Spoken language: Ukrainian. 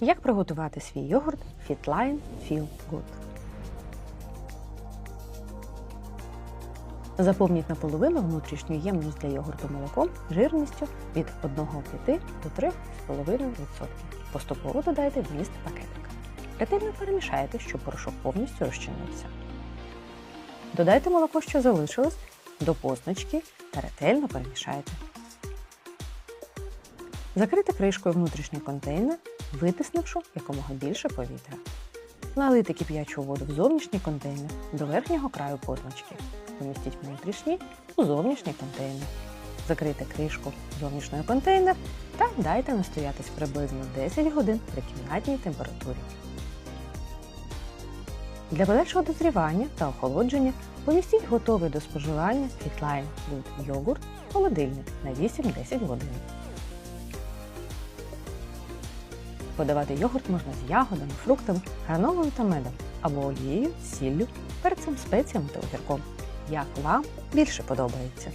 Як приготувати свій йогурт Fitline Feel Good? Заповніть наполовину внутрішню ємність для йогурту молоком жирністю від 1,5 до 3,5%. Поступово додайте вміст пакетика. Ретельно перемішайте, щоб порошок повністю розчинився. Додайте молоко, що залишилось, до позначки та ретельно перемішайте. Закрити кришкою внутрішній контейнер, витиснувши якомога більше повітря. Налийте кип'ячу воду в зовнішній контейнер до верхнього краю позначки. Помістіть внутрішній у зовнішній контейнер. Закрийте кришку зовнішнього контейнер та дайте настоятись приблизно 10 годин при кімнатній температурі. Для подальшого дозрівання та охолодження помістіть готовий до споживання Fitline Food йогурт в холодильник на 8-10 годин. Подавати йогурт можна з ягодами, фруктами, гранолою та медом або олією, сіллю, перцем, спеціями та огірком. Як вам більше подобається?